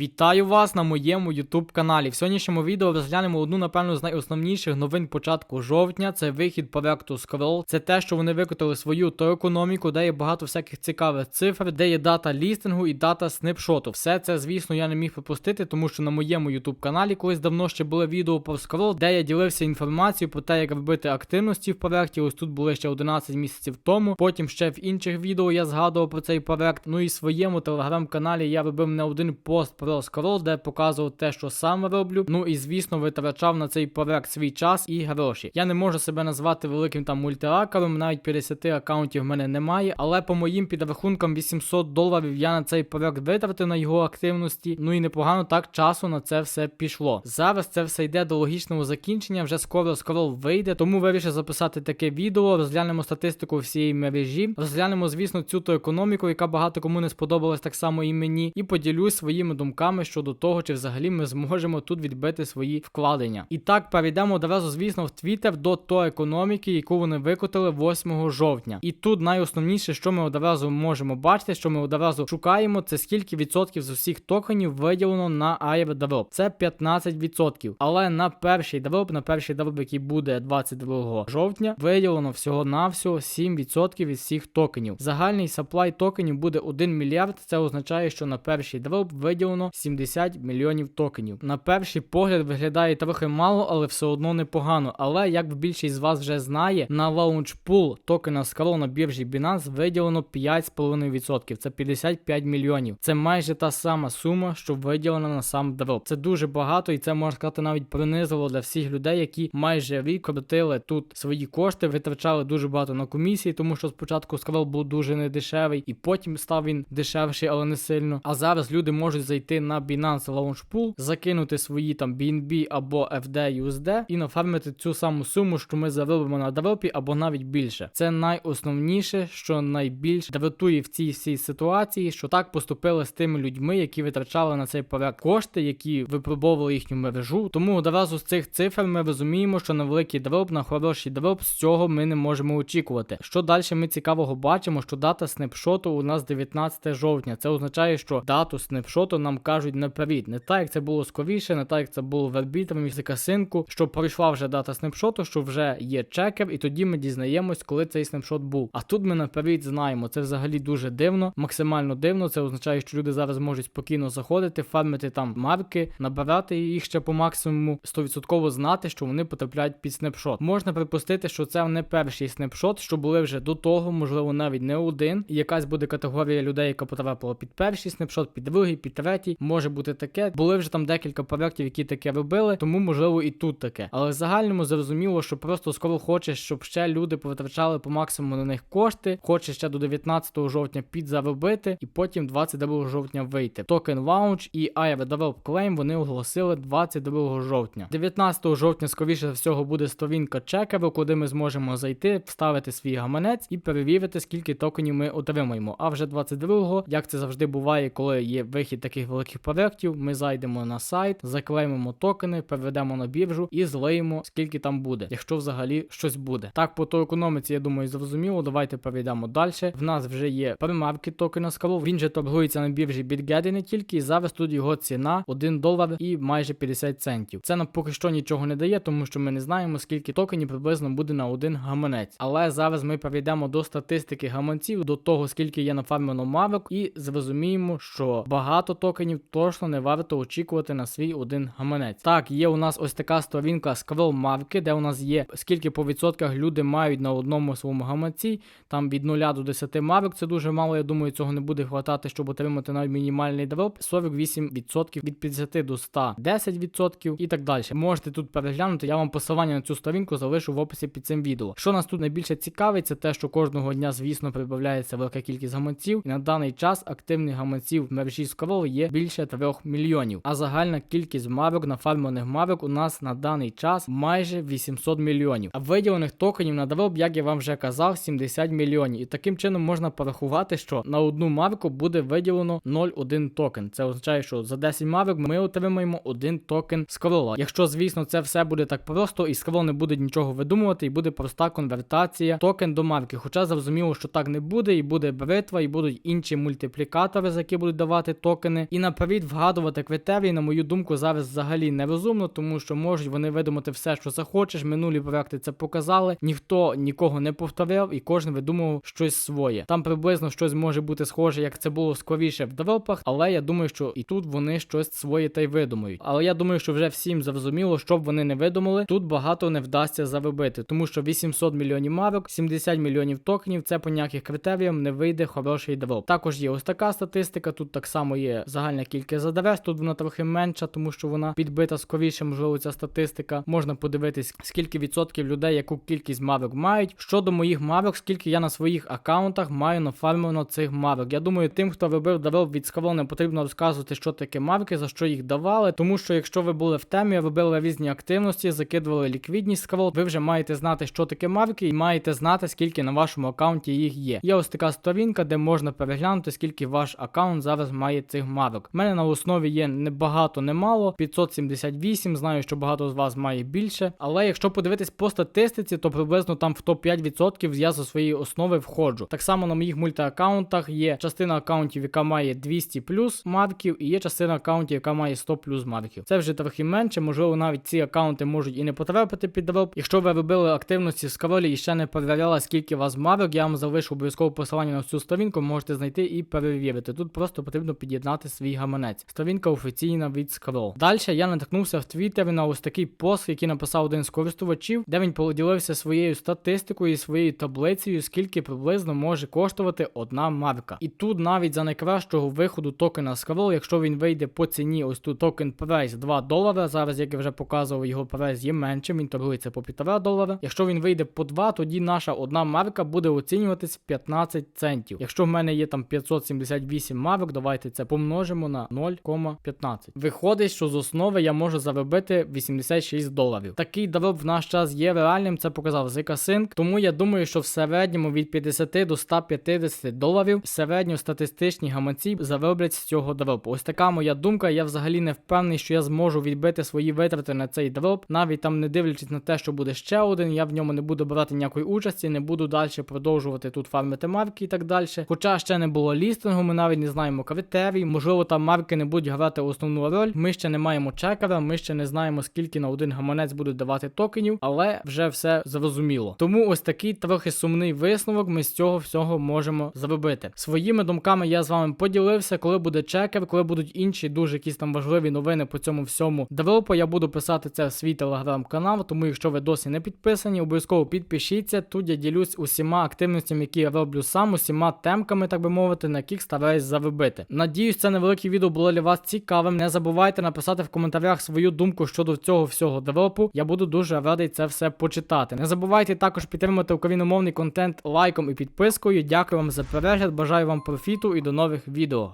Вітаю вас на моєму YouTube каналі. В сьогоднішньому відео розглянемо одну, напевно, з найосновніших новин початку жовтня. Це вихід проекту Scroll. Це те, що вони викотили свою то економіку, де є багато всяких цікавих цифр, де є дата лістингу і дата снапшоту. Все це, звісно, я не міг пропустити, тому що на моєму YouTube каналі колись давно ще було відео про Scroll, де я ділився інформацією про те, як робити активності в проекті. Ось тут були ще 11 місяців тому. Потім ще в інших відео я згадував про цей проект. Ну і в своєму телеграм-каналі я робив не один пост про Scroll, де показував те, що сам роблю. Ну і звісно, витрачав на цей проект свій час і гроші. Я не можу себе назвати великим там мультиакером, навіть 50 аккаунтів в мене немає. Але по моїм підрахункам 800 доларів я на цей проект витратив на його активності. Ну і непогано так часу на це все пішло. Зараз це все йде до логічного закінчення. Вже скоро Scroll вийде, тому вирішив записати таке відео. Розглянемо статистику всієї мережі. Розглянемо, звісно, цю то економіку, яка багато кому не сподобалась так само і мені, і поділюсь своїми думками щодо того, чи взагалі ми зможемо тут відбити свої вкладення. І так перейдемо одразу, звісно, в Twitter до то економіки, яку вони викотили 8 жовтня. І тут найосновніше, що ми одразу можемо бачити, що ми одразу шукаємо, це скільки відсотків з усіх токенів виділено на airdrop. Це 15%. Але на перший дроп, на перший дроп, який буде 22 жовтня, виділено всього-навсього 7% від всіх токенів. Загальний supply токенів буде 1 мільярд. Це означає, що на перший дроп виділено 70 мільйонів токенів. На перший погляд виглядає трохи мало, але все одно непогано. Але як більшість з вас вже знає, на лаунчпул токена Scroll на біржі Binance виділено 5,5%. Це 55 мільйонів. Це майже та сама сума, що виділена на сам дроп. Це дуже багато, і це можна сказати навіть принизило для всіх людей, які майже рік крутили тут свої кошти, витрачали дуже багато на комісії, тому що спочатку Scroll був дуже недешевий, і потім став він дешевший, але не сильно. А зараз люди можуть зайти на Binance Launch Pool, закинути свої там BNB або FD USD і нафармити цю саму суму, що ми заробимо на дропі, або навіть більше. Це найосновніше, що найбільш дратує в цій всій ситуації, що так поступили з тими людьми, які витрачали на цей проект кошти, які випробовували їхню мережу. Тому одразу з цих цифр ми розуміємо, що на великий дроп, на хороший дроп з цього ми не можемо очікувати. Що далі ми цікавого бачимо, що дата снапшоту у нас 19 жовтня. Це означає, що дату снапшоту нам кажуть наперед. Не так, як це було скоріше, не так, як це було в арбітром і касинку, що пройшла вже дата снапшоту, що вже є чекер, і тоді ми дізнаємось, коли цей снапшот був. А тут ми наперед знаємо. Це взагалі дуже дивно, максимально дивно. Це означає, що люди зараз можуть спокійно заходити, фармити там марки, набирати їх ще по максимуму, 100% знати, що вони потрапляють під снапшот. Можна припустити, що це не перший снапшот, що були вже до того, можливо, навіть не один. І якась буде категорія людей, яка потрапила під перший снапшот, під другий, під третій. Може бути таке. Були вже там декілька проєктів, які таке робили, тому можливо і тут таке. Але в загальному зрозуміло, що просто скоро хоче, щоб ще люди повитрачали по максимуму на них кошти, хоче ще до 19 жовтня підзаробити, і потім 22 жовтня вийти. Токен Launch і Airdrop Claim вони оголосили 22 жовтня. 19 жовтня, скоріше всього, буде сторінка чекеру, куди ми зможемо зайти, вставити свій гаманець і перевірити, скільки токенів ми отримаємо. А вже 22-го, як це завжди буває, коли є вихід таких великих проєктів, ми зайдемо на сайт, заклеймимо токени, переведемо на біржу і злиємо, скільки там буде, якщо взагалі щось буде. Так, по той економіці, я думаю, зрозуміло. Давайте перейдемо далі. В нас вже є примарки токена Scroll, Він же торгується на біржі BitGet не тільки, і зараз тут його ціна 1 долар і майже 50 центів. Це нам поки що нічого не дає, тому що ми не знаємо, скільки токенів приблизно буде на один гаманець. Але зараз ми перейдемо до статистики гаманців, до того скільки є нафармлено мавок, і зрозуміємо, що багато токенів точно не варто очікувати на свій один гаманець. Так, є у нас ось така сторінка Scroll Марки, де у нас є скільки по відсотках люди мають на одному своєму гаманці. Там від 0 до 10 марок. Це дуже мало. Я думаю, цього не буде хватати, щоб отримати навіть мінімальний дроп. 48% від 50 до 100, 10% і так далі. Можете тут переглянути. Я вам посилання на цю сторінку залишу в описі під цим відео. Що нас тут найбільше цікавить, це те, що кожного дня, звісно, прибавляється велика кількість гаманців. І на даний час активних гаманців в мережі Scroll є більше 3 мільйонів. А загальна кількість марок, нафармлених марок у нас на даний час майже 800 мільйонів. А виділених токенів на дроп, як я вам вже казав, 70 мільйонів. І таким чином можна порахувати, що на одну марку буде виділено 0,1 токен. Це означає, що за 10 марок ми отримаємо один токен скрола. Якщо, звісно, це все буде так просто, і скрол не буде нічого видумувати, і буде проста конвертація токен до марки. Хоча зрозуміло, що так не буде, і буде бритва, і будуть інші мультиплікатори, за які будуть давати токени. І наперед вгадувати критерії, на мою думку, зараз взагалі нерозумно, тому що можуть вони видумати все, що захочеш. Минулі проекти це показали. Ніхто нікого не повторяв, і кожен видумував щось своє. Там приблизно щось може бути схоже, як це було скоріше в девелопах, але я думаю, що і тут вони щось своє та й видумають. Але я думаю, що вже всім зрозуміло, що б вони не видумали, тут багато не вдасться заробити, тому що 800 мільйонів марок, 70 мільйонів токенів це по ніяких критеріям не вийде хороший девелоп. Також є ось така статистика. Тут так само є загальна кількість адрес. Тут вона трохи менша, тому що вона підбита скоріше, можливо, ця статистика. Можна подивитись, скільки відсотків людей, яку кількість марок мають. Щодо моїх марок, скільки я на своїх аккаунтах маю нафармлено цих марок. Я думаю, тим, хто робив девелоп від Скавол, не потрібно розказувати, що таке марки, за що їх давали. Тому що якщо ви були в темі, робили різні активності, закидували ліквідність Скавол, ви вже маєте знати, що таке марки, і маєте знати, скільки на вашому аккаунті їх є. Є ось така сторінка, де можна переглянути, скільки ваш аккаунт зараз має цих марок. У мене на основі є не багато, не мало, 578. Знаю, що багато з вас має більше. Але якщо подивитись по статистиці, то приблизно там в топ 5% я за своєї основи входжу. Так само на моїх мультиаккаунтах є частина аккаунтів, яка має 200 плюс марків, і є частина аккаунтів, яка має 100 плюс марків. Це вже трохи менше. Можливо, навіть ці аккаунти можуть і не потрапити під девелоп. Якщо ви робили активності з королі і ще не перевіряли, скільки вас марок, я вам залишу обов'язково посилання на цю сторінку, можете знайти і перевірити. Тут просто потрібно під'єднати свій гаманець. Сторінка офіційна від Scroll. Далі я наткнувся в Твіттері на ось такий пост, який написав один з користувачів, де він поділився своєю статистикою і своєю таблицею, скільки приблизно може коштувати одна марка. І тут навіть за найкращого виходу токена Scroll, якщо він вийде по ціні, ось тут токен прайс 2 долара. Зараз, як я вже показував, його прайс є меншим, він торгується по 1,5 долара. Якщо він вийде по 2, тоді наша одна марка буде оцінюватись в 15 центів. Якщо в мене є там 578 марок, давайте це помножимо на 0,15. Виходить, що з основи я можу заробити 86 доларів. Такий дороб в наш час є реальним, це показав ZK Тому я думаю, що в середньому від 50 до 150 доларів середньостатистичні гаманці зароблять з цього дропу. Ось така моя думка. Я взагалі не впевнений, що я зможу відбити свої витрати на цей дроп, навіть там не дивлячись на те, що буде ще один. Я в ньому не буду брати ніякої участі, не буду далі продовжувати тут фармити марки і так далі. Хоча ще не було лістингу, ми навіть не знаємо критерій. Можливо, там марки не будуть грати основну роль. Ми ще не маємо чекера, ми ще не знаємо, скільки на один гаманець будуть давати токенів, але вже все зрозуміло. Тому ось такий трохи сумний висновок ми з цього всього можемо зробити. Своїми думками я з вами поділився, коли буде чекер, коли будуть інші дуже якісь там важливі новини по цьому всьому дропу. Я буду писати це в свій телеграм-канал. Тому, якщо ви досі не підписані, обов'язково підпишіться. Тут я ділюсь усіма активностями, які я роблю сам, усіма темками, так би мовити, на яких стараюсь заробити. Надіюсь, це невелике відео було для вас цікавим. Не забувайте написати в коментарях свою думку щодо цього всього девелопу. Я буду дуже радий це все почитати. Не забувайте також підтримати україномовний контент лайком і підпискою. Дякую вам за перегляд, бажаю вам профіту і до нових відео.